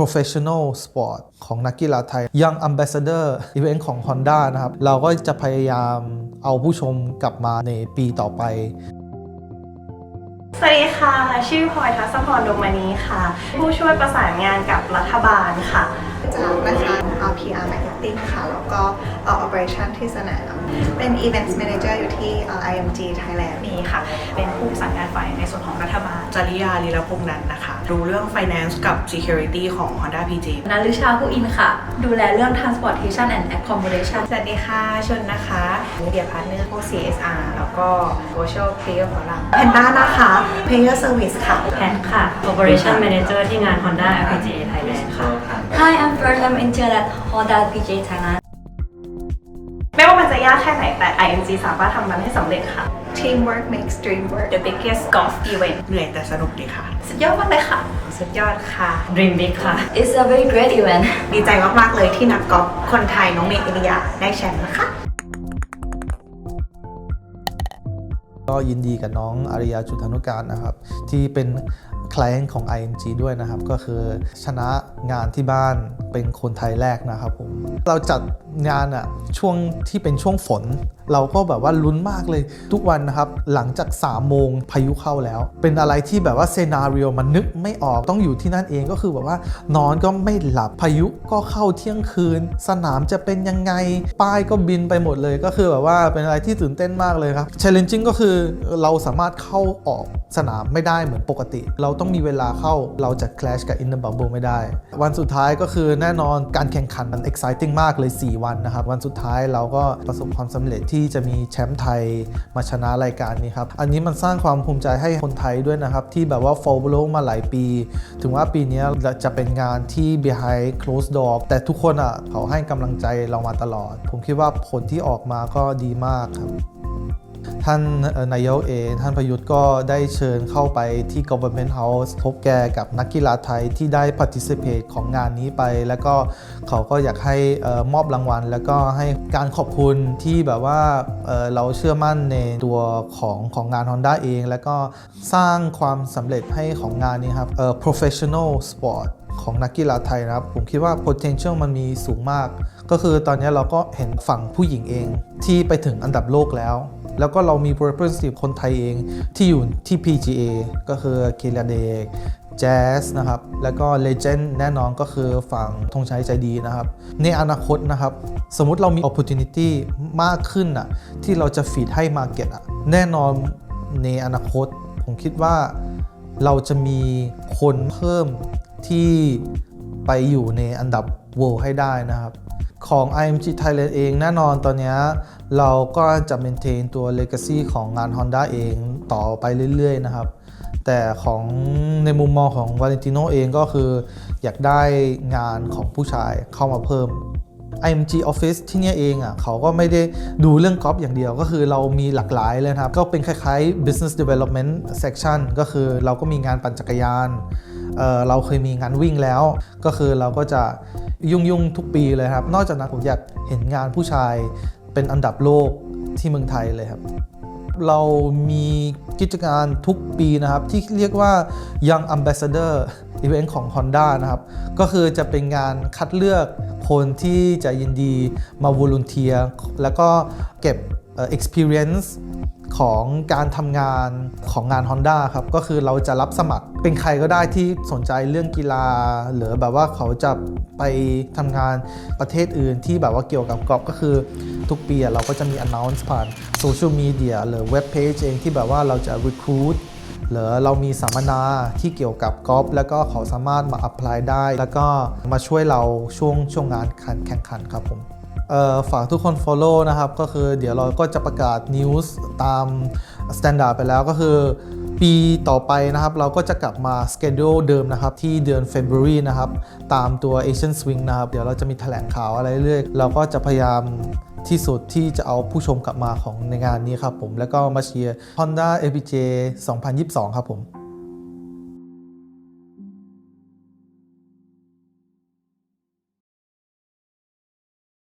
professional sport ของนักกีฬาไทย Young Ambassador Event ของ Honda นะครับ เราก็จะพยายามเอาผู้ชมกลับมาในปีต่อไปสวัสดีค่ะ ชื่อพลอยทัศพรดวงมณีค่ะ ผู้ช่วยประสานงานกับรัฐบาลค่ะจากนะคะ RPR Marketing ค่ะ แล้วก็เอ่อ Operation ที่สนาม เป็น Events Manager อยู่ที่เอ่อ IMG Thailand นี้ค่ะ เป็นผู้ประสานงานฝ่ายในส่วนของรัฐบาลจริยาลีลพงษ์นันท์นะคะ ดูเรื่อง finance กับ security ของ Honda PJ นันลิชาผู้อินค่ะ ดูแลเรื่อง transportation and accommodation สวัสดีค่ะชนนะคะ Media Partner พวก CSR แล้วก็ Social Player Forum แพนด้านะคะ Player Service ค่ะแพทค่ะ Operation Manager ที่งาน Honda LPGA Thailand ค่ะ Hi I'm Fern I'm intern at Honda PJ Thailand ไม่ว่ามันจะยากแค่ไหนแต่ IMG สามารถทำมันให้สำเร็จค่ะ Teamwork makes dream work The biggest golf event เหนื่อยแต่สนุกดีค่ะ สุดยอดมากเลยค่ะ สุดยอดค่ะ Dream Big ค่ะ It's a very great event ดีใจมากๆเลยที่นักกอล์ฟคนไทยน้องเมย์อิริยาได้แชมป์นะคะก็ยินดีกับน้องอาริยาจุธานุการนะครับ ที่เป็น client ของ IMG ด้วยนะครับ ก็คือชนะงานที่บ้านเป็นคนไทยแรกนะครับผม เราจัดงานอะช่วงที่เป็นช่วงฝน เราก็แบบว่าลุ้นมากเลยทุกวันนะครับ หลังจาก3โมงพายุเข้าแล้ว เป็นอะไรที่แบบว่าเซนารีโอมันนึกไม่ออกต้องอยู่ที่นั่นเองก็คือแบบว่านอนก็ไม่หลับพายุก็เข้าเที่ยงคืน สนามจะเป็นยังไง ป้ายก็บินไปหมดเลย ก็คือแบบว่าเป็นอะไรที่ตื่นเต้นมากเลยครับ challenging ก็คือเราสามารถเข้าออกสนามไม่ได้เหมือนปกติ เราต้องมีเวลาเข้าเราจะ clash กับ in the bubble ไม่ได้ วันสุดท้ายก็คือแน่นอนการแข่งขันมัน exciting มากเลย 4 วันนะครับ วันสุดท้ายเราก็ประสบความสำเร็จที่จะมีแชมป์ไทยมาชนะรายการนี้ครับ อันนี้มันสร้างความภูมิใจให้คนไทยด้วยนะครับ ที่แบบว่า follow มาหลายปี ถึงว่าปีนี้จะเป็นงานที่ behind closed door แต่ทุกคนอะเขาให้กำลังใจเรามาตลอด ผมคิดว่าผลที่ออกมาก็ดีมากครับ ท่านนายกเองท่านประยุทธ์ก็ได้เชิญเข้าไปที่ Government House พบแกกับนักกีฬาไทยที่ได้ participate ของงานนี้ไป แล้วก็เขาก็อยากให้มอบรางวัล แล้วก็ให้การขอบคุณที่แบบว่าเเราเชื่อมั่นในตัวของของงาน Honda เอง แล้วก็สร้างความสำเร็จให้ของงานนี้ครับ professional sport ของนักกีฬาไทยนะครับ ผมคิดว่า potential มันมีสูงมาก ก็คือตอนนี้เราก็เห็นฝั่งผู้หญิงเองที่ไปถึงอันดับโลกแล้ว แล้วก็เรามี representative คนไทยเองที่อยู่ที่ PGA ก็คือเคลาเดกแจ๊สนะครับ แล้วก็เลเจนด์แน่นอนก็คือฝั่งธงชัยใจดีนะครับ ในอนาคตนะครับ สมมติเรามี opportunity มากขึ้นอะที่เราจะฟีดให้ market อะแน่นอนในอนาคต ผมคิดว่าเราจะมีคนเพิ่มที่ไปอยู่ในอันดับ world ให้ได้นะครับ ของ IMG Thailand เองแน่นอนตอนนี้เราก็จะเมนเทนตัว legacy ของงาน Honda เองต่อไปเรื่อย ๆ นะครับ แต่ของในมุมมองของ Valentino เองก็คือ อยากได้งานของผู้ชายเข้ามาเพิ่ม IMG Office ที่นี่เองอะเขาก็ไม่ได้ดูเรื่องกอล์ฟอย่างเดียวก็คือเรามีหลากหลายเลยครับ ก็เป็นคล้ายๆ business development section ก็คือเราก็มีงานปั่นจักรยานเเราเคยมีงานวิ่งแล้ว ก็คือเราก็จะยุ่งยุ่งๆทุกปีเลยครับ นอกจากนั้นผมอยากเห็นงานผู้ชายเป็นอันดับโลกที่เมืองไทยเลยครับ เรามีกิจการทุกปีนะครับ ที่เรียกว่า Young Ambassador Event ของ Honda นะครับ ก็คือจะเป็นงานคัดเลือกคนที่จะยินดีมา volunteer แล้วก็เก็บเอ่อ experience ของการทำงานของงาน Honda ครับ ก็คือเราจะรับสมัครเป็นใครก็ได้ที่สนใจเรื่องกีฬา หรือแบบว่าเขาจะไปทำงานประเทศอื่นที่แบบว่าเกี่ยวกับกอล์ฟก็คือ ทุกปีเราก็จะมี announce ผ่านโซเชียลมีเดียหรือเว็บเพจเองที่แบบว่าเราจะ recruit หรือเรามีสัมมนาที่เกี่ยวกับกอล์ฟแล้วก็เขาสามารถมา apply ได้ แล้วก็มาช่วยเราช่วงช่วงงานแข่งขันครับผมฝากทุกคน follow นะครับ ก็คือเดี๋ยวเราก็จะประกาศ news ตาม standard ไปแล้วก็คือ ปีต่อไปนะครับ เราก็จะกลับมา schedule เดิมนะครับ ที่เดือน February นะครับ ตามตัว Asian Swing นะครับ เดี๋ยวเราจะมีแถลงข่าวอะไรเรื่อยเราก็จะพยายาม ที่สุดที่จะเอาผู้ชมกลับมาของในงานนี้ครับผม แล้วก็มาเชียร์ Honda LPGA 2022 ครับผม